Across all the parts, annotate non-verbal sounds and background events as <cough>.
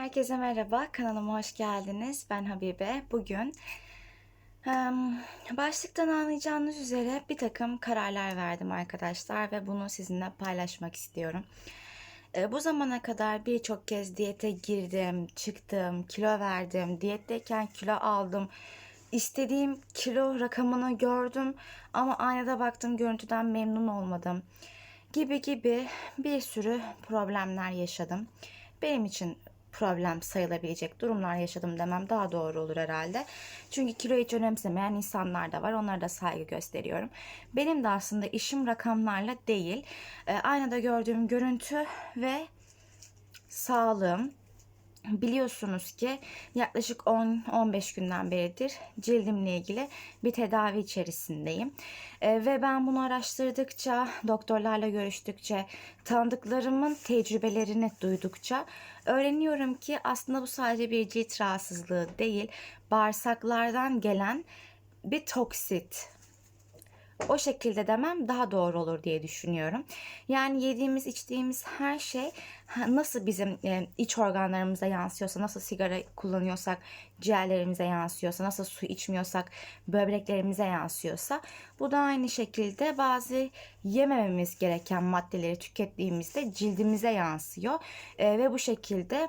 Herkese merhaba, kanalıma hoş geldiniz. Ben Habibe. Bugün başlıktan anlayacağınız üzere bir takım kararlar verdim arkadaşlar ve bunu sizinle paylaşmak istiyorum. Bu zamana kadar birçok kez diyete girdim, çıktım, kilo verdim, diyetteyken kilo aldım. İstediğim kilo rakamını gördüm ama aynada baktım görüntüden memnun olmadım gibi gibi bir sürü problemler yaşadım. Benim için problem sayılabilecek durumlar yaşadım demem daha doğru olur herhalde. Çünkü kilo hiç önemsemeyen insanlar da var. Onlara da saygı gösteriyorum. Benim de aslında işim rakamlarla değil. E, aynada gördüğüm görüntü ve sağlığım, Biliyorsunuz ki yaklaşık 10-15 günden beridir cildimle ilgili bir tedavi içerisindeyim. Ee, ve ben bunu araştırdıkça, doktorlarla görüştükçe, tanıdıklarımın tecrübelerini duydukça öğreniyorum ki aslında bu sadece bir cilt rahatsızlığı değil, bağırsaklardan gelen bir toksit o şekilde demem daha doğru olur diye düşünüyorum. Yani yediğimiz içtiğimiz her şey nasıl bizim e, iç organlarımıza yansıyorsa, nasıl sigara kullanıyorsak ciğerlerimize yansıyorsa, nasıl su içmiyorsak böbreklerimize yansıyorsa bu da aynı şekilde bazı yemememiz gereken maddeleri tükettiğimizde cildimize yansıyor. E, ve bu şekilde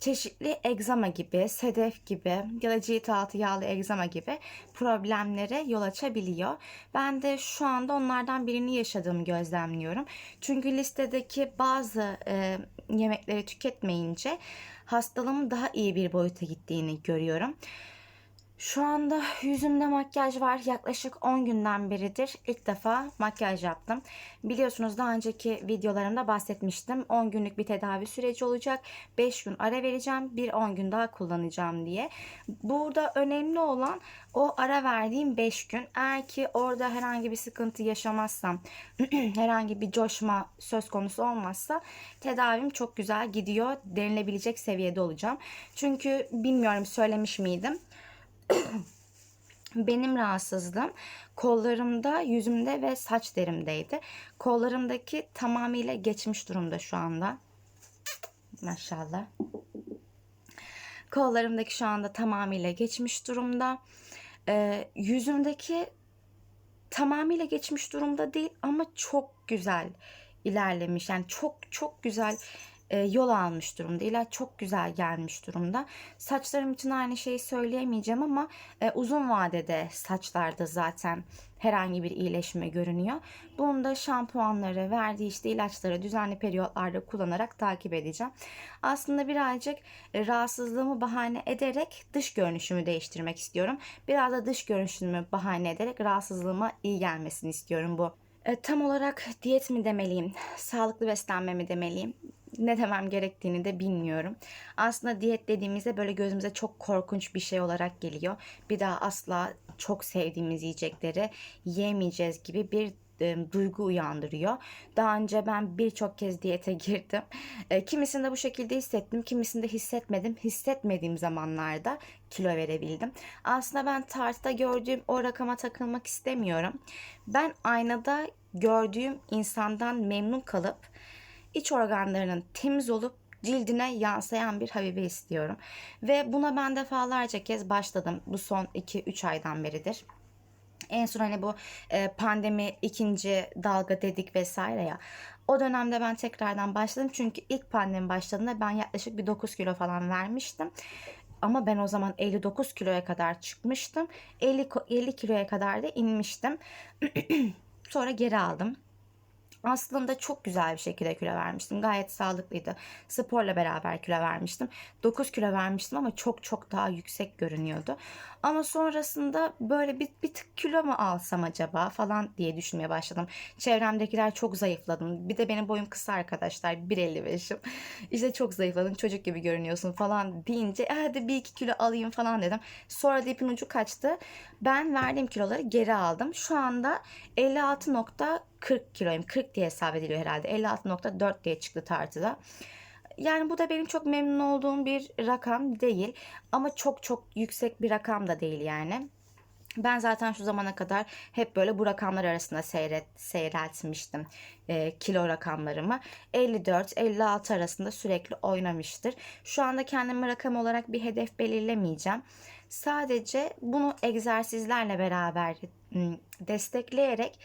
çeşitli egzama gibi, sedef gibi ya da cilt altı yağlı egzama gibi problemlere yol açabiliyor. Ben de şu anda onlardan birini yaşadığımı gözlemliyorum. Çünkü listedeki bazı e, yemekleri tüketmeyince hastalığımın daha iyi bir boyuta gittiğini görüyorum. Şu anda yüzümde makyaj var. Yaklaşık 10 günden beridir ilk defa makyaj yaptım. Biliyorsunuz daha önceki videolarımda bahsetmiştim. 10 günlük bir tedavi süreci olacak. 5 gün ara vereceğim. Bir 10 gün daha kullanacağım diye. Burada önemli olan o ara verdiğim 5 gün. Eğer ki orada herhangi bir sıkıntı yaşamazsam, <clears throat> herhangi bir coşma söz konusu olmazsa tedavim çok güzel gidiyor. Denilebilecek seviyede olacağım. Çünkü bilmiyorum söylemiş miydim? <coughs> Benim rahatsızlığım kollarımda, yüzümde ve saç derimdeydi. Kollarımdaki tamamıyla geçmiş durumda şu anda. Maşallah. Kollarımdaki şu anda tamamıyla geçmiş durumda. Ee, yüzümdeki tamamıyla geçmiş durumda değil ama çok güzel ilerlemiş. Yani çok çok güzel yol almış durumda. İlaç çok güzel gelmiş durumda. Saçlarım için aynı şeyi söyleyemeyeceğim ama e, uzun vadede saçlarda zaten herhangi bir iyileşme görünüyor. Bunu da şampuanları, verdiği işte ilaçları düzenli periyotlarda kullanarak takip edeceğim. Aslında birazcık e, rahatsızlığımı bahane ederek dış görünüşümü değiştirmek istiyorum. Biraz da dış görünüşümü bahane ederek rahatsızlığıma iyi gelmesini istiyorum bu. E, tam olarak diyet mi demeliyim, sağlıklı beslenme mi demeliyim? Ne demem gerektiğini de bilmiyorum. Aslında diyet dediğimizde böyle gözümüze çok korkunç bir şey olarak geliyor. Bir daha asla çok sevdiğimiz yiyecekleri yemeyeceğiz gibi bir e, duygu uyandırıyor. Daha önce ben birçok kez diyete girdim. E, kimisinde bu şekilde hissettim, kimisinde hissetmedim. Hissetmediğim zamanlarda kilo verebildim. Aslında ben tartıda gördüğüm o rakama takılmak istemiyorum. Ben aynada gördüğüm insandan memnun kalıp iç organlarının temiz olup cildine yansıyan bir Habibe istiyorum. Ve buna ben defalarca kez başladım. Bu son 2-3 aydan beridir. En son hani bu e, pandemi ikinci dalga dedik vesaire ya. O dönemde ben tekrardan başladım. Çünkü ilk pandemi başladığında ben yaklaşık bir 9 kilo falan vermiştim. Ama ben o zaman 59 kiloya kadar çıkmıştım. 50, 50 kiloya kadar da inmiştim. <clears throat> Sonra geri aldım aslında çok güzel bir şekilde kilo vermiştim. Gayet sağlıklıydı. Sporla beraber kilo vermiştim. 9 kilo vermiştim ama çok çok daha yüksek görünüyordu. Ama sonrasında böyle bir, bir tık kilo mu alsam acaba falan diye düşünmeye başladım. Çevremdekiler çok zayıfladım. Bir de benim boyum kısa arkadaşlar. 1.55'im. <laughs> İşte çok zayıfladın çocuk gibi görünüyorsun falan deyince e, hadi bir iki kilo alayım falan dedim. Sonra da ipin ucu kaçtı. Ben verdiğim kiloları geri aldım. Şu anda 56.40 kiloyum. 40 diye hesap ediliyor herhalde. 56.4 diye çıktı tartıda. Yani bu da benim çok memnun olduğum bir rakam değil. Ama çok çok yüksek bir rakam da değil yani. Ben zaten şu zamana kadar hep böyle bu rakamlar arasında seyret, seyreltmiştim e, kilo rakamlarımı. 54-56 arasında sürekli oynamıştır. Şu anda kendime rakam olarak bir hedef belirlemeyeceğim. Sadece bunu egzersizlerle beraber ım, destekleyerek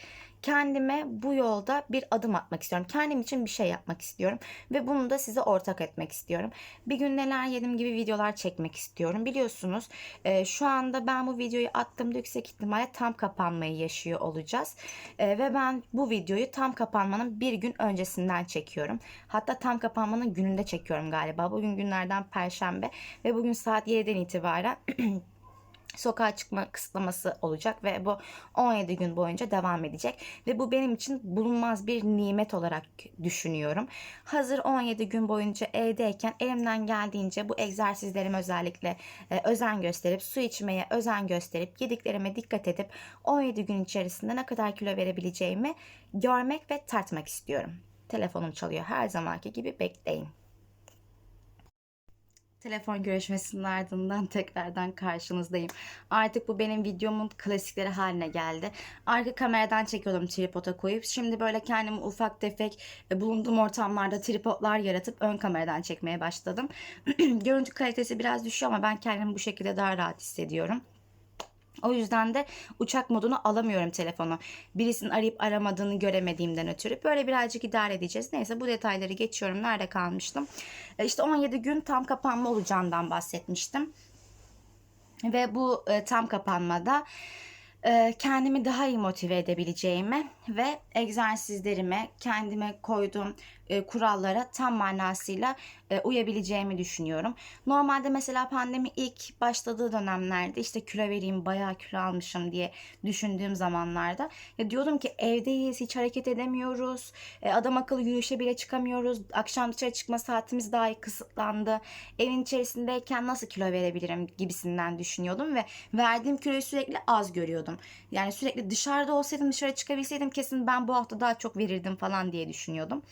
kendime bu yolda bir adım atmak istiyorum. Kendim için bir şey yapmak istiyorum ve bunu da size ortak etmek istiyorum. Bir gün neler yedim gibi videolar çekmek istiyorum. Biliyorsunuz e, şu anda ben bu videoyu attığımda yüksek ihtimalle tam kapanmayı yaşıyor olacağız. E, ve ben bu videoyu tam kapanmanın bir gün öncesinden çekiyorum. Hatta tam kapanmanın gününde çekiyorum galiba. Bugün günlerden perşembe ve bugün saat 7'den itibaren <clears throat> sokağa çıkma kısıtlaması olacak ve bu 17 gün boyunca devam edecek ve bu benim için bulunmaz bir nimet olarak düşünüyorum. Hazır 17 gün boyunca evdeyken elimden geldiğince bu egzersizlerime özellikle e, özen gösterip su içmeye özen gösterip yediklerime dikkat edip 17 gün içerisinde ne kadar kilo verebileceğimi görmek ve tartmak istiyorum. Telefonum çalıyor her zamanki gibi bekleyin. Telefon görüşmesinin ardından <laughs> tekrardan karşınızdayım. Artık bu benim videomun klasikleri haline geldi. Arka kameradan çekiyordum tripoda koyup. Şimdi böyle kendimi ufak tefek e, bulunduğum ortamlarda tripodlar yaratıp ön kameradan çekmeye başladım. <clears throat> Görüntü kalitesi biraz düşüyor ama ben kendimi bu şekilde daha rahat hissediyorum. O yüzden de uçak modunu alamıyorum telefonu. Birisinin arayıp aramadığını göremediğimden ötürü. Böyle birazcık idare edeceğiz. Neyse bu detayları geçiyorum. Nerede kalmıştım? E, İşte 17 gün tam kapanma olacağından bahsetmiştim. Ve bu e, tam kapanmada kendimi daha iyi motive edebileceğimi ve egzersizlerime, kendime koyduğum e, kurallara tam manasıyla e, uyabileceğimi düşünüyorum. Normalde mesela pandemi ilk başladığı dönemlerde işte kilo vereyim, bayağı kilo almışım diye düşündüğüm zamanlarda ya diyordum ki evdeyiz, hiç hareket edemiyoruz, e, adam akıllı yürüyüşe bile çıkamıyoruz, akşam dışarı çıkma saatimiz daha iyi kısıtlandı, evin içerisindeyken nasıl kilo verebilirim gibisinden düşünüyordum ve verdiğim kiloyu sürekli az görüyordum. Yani sürekli dışarıda olsaydım, dışarı çıkabilseydim kesin ben bu hafta daha çok verirdim falan diye düşünüyordum.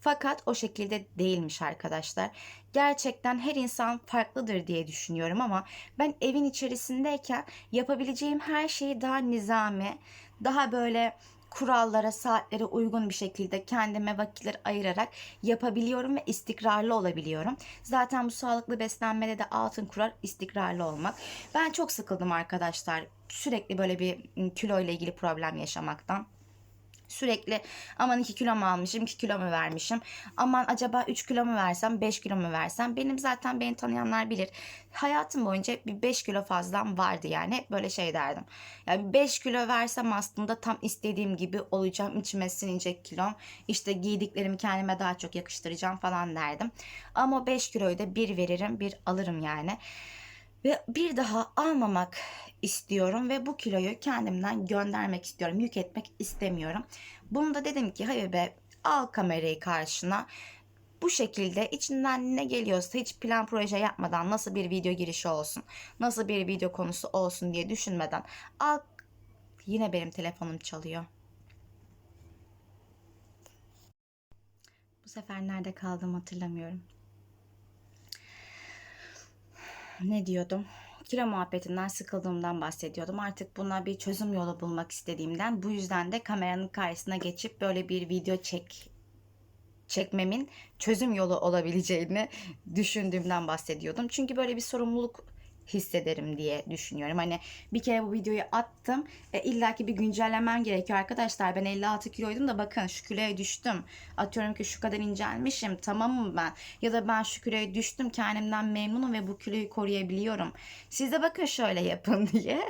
Fakat o şekilde değilmiş arkadaşlar. Gerçekten her insan farklıdır diye düşünüyorum ama ben evin içerisindeyken yapabileceğim her şeyi daha nizami, daha böyle kurallara, saatlere uygun bir şekilde kendime vakitler ayırarak yapabiliyorum ve istikrarlı olabiliyorum. Zaten bu sağlıklı beslenmede de altın kurar istikrarlı olmak. Ben çok sıkıldım arkadaşlar. Sürekli böyle bir kilo ile ilgili problem yaşamaktan. Sürekli aman 2 kilo mu almışım? 2 kilo mu vermişim? Aman acaba 3 kilo mu versem 5 kilo mu versem? Benim zaten beni tanıyanlar bilir. Hayatım boyunca bir 5 kilo fazlam vardı yani. Hep böyle şey derdim. Yani 5 kilo versem aslında tam istediğim gibi olacağım içime sinecek kilom. İşte giydiklerimi kendime daha çok yakıştıracağım falan derdim. Ama 5 kiloyu da bir veririm bir alırım yani ve bir daha almamak istiyorum ve bu kiloyu kendimden göndermek istiyorum. Yük etmek istemiyorum. Bunu da dedim ki hayır be al kamerayı karşına. Bu şekilde içinden ne geliyorsa hiç plan proje yapmadan nasıl bir video girişi olsun, nasıl bir video konusu olsun diye düşünmeden al. Yine benim telefonum çalıyor. Bu sefer nerede kaldığımı hatırlamıyorum. Ne diyordum? Kilo muhabbetinden sıkıldığımdan bahsediyordum. Artık buna bir çözüm yolu bulmak istediğimden bu yüzden de kameranın karşısına geçip böyle bir video çek çekmemin çözüm yolu olabileceğini düşündüğümden bahsediyordum. Çünkü böyle bir sorumluluk hissederim diye düşünüyorum. Hani bir kere bu videoyu attım. E, İlla ki bir güncellemem gerekiyor arkadaşlar. Ben 56 kiloydum da bakın şu kiloya düştüm. Atıyorum ki şu kadar incelmişim. Tamam mı ben? Ya da ben şu kiloya düştüm. Kendimden memnunum ve bu kiloyu koruyabiliyorum. Siz de bakın şöyle yapın <laughs> diye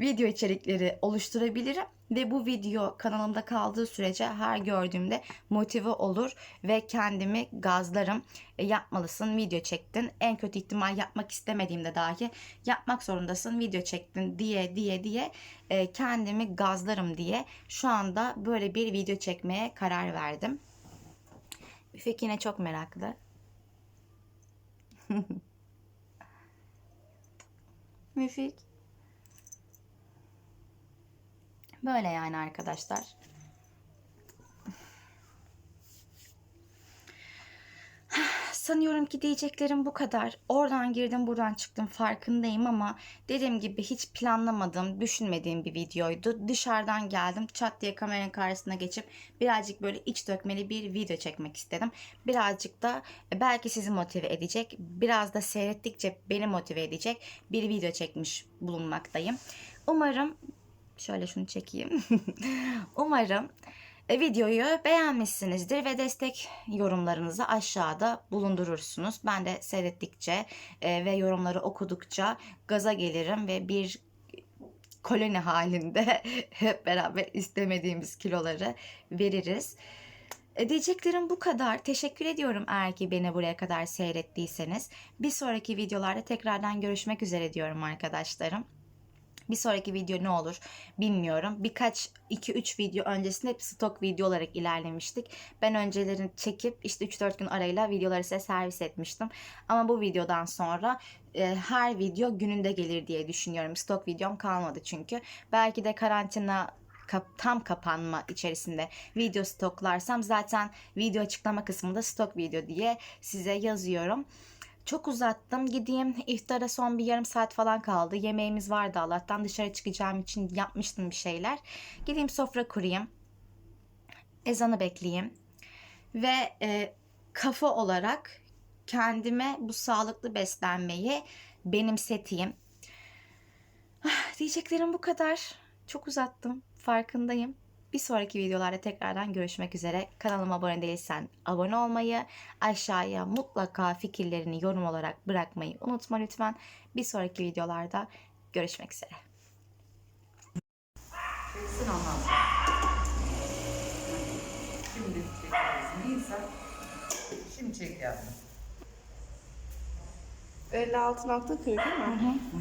video içerikleri oluşturabilirim. Ve bu video kanalımda kaldığı sürece her gördüğümde motive olur ve kendimi gazlarım. E, yapmalısın, video çektin. En kötü ihtimal yapmak istemediğimde dahi yapmak zorundasın, video çektin diye diye diye e, kendimi gazlarım diye şu anda böyle bir video çekmeye karar verdim. Üfek yine çok meraklı. <laughs> Müfik. Böyle yani arkadaşlar. Sanıyorum ki diyeceklerim bu kadar. Oradan girdim buradan çıktım farkındayım ama dediğim gibi hiç planlamadığım, düşünmediğim bir videoydu. Dışarıdan geldim çat diye kameranın karşısına geçip birazcık böyle iç dökmeli bir video çekmek istedim. Birazcık da e, belki sizi motive edecek, biraz da seyrettikçe beni motive edecek bir video çekmiş bulunmaktayım. Umarım şöyle şunu çekeyim. <laughs> Umarım e, videoyu beğenmişsinizdir ve destek yorumlarınızı aşağıda bulundurursunuz. Ben de seyrettikçe e, ve yorumları okudukça gaza gelirim ve bir koloni halinde <laughs> hep beraber istemediğimiz kiloları veririz. E, Diyeceklerim bu kadar. Teşekkür ediyorum eğer ki beni buraya kadar seyrettiyseniz. Bir sonraki videolarda tekrardan görüşmek üzere diyorum arkadaşlarım. Bir sonraki video ne olur bilmiyorum. Birkaç 2-3 video öncesinde hep stok video olarak ilerlemiştik. Ben öncelerini çekip işte 3-4 gün arayla videoları size servis etmiştim. Ama bu videodan sonra e, her video gününde gelir diye düşünüyorum. Stok videom kalmadı çünkü. Belki de karantina tam kapanma içerisinde video stoklarsam zaten video açıklama kısmında stok video diye size yazıyorum. Çok uzattım. Gideyim iftara son bir yarım saat falan kaldı. Yemeğimiz vardı Allah'tan. Dışarı çıkacağım için yapmıştım bir şeyler. Gideyim sofra kurayım. Ezanı bekleyeyim. Ve e, kafa olarak kendime bu sağlıklı beslenmeyi benimseteyim. Ah, Diyeceklerim bu kadar. Çok uzattım. Farkındayım. Bir sonraki videolarda tekrardan görüşmek üzere. Kanalıma abone değilsen abone olmayı, aşağıya mutlaka fikirlerini yorum olarak bırakmayı unutma lütfen. Bir sonraki videolarda görüşmek üzere. Şimdi. Neyse. Şimdi çek yavrum. 56.40 değil mi?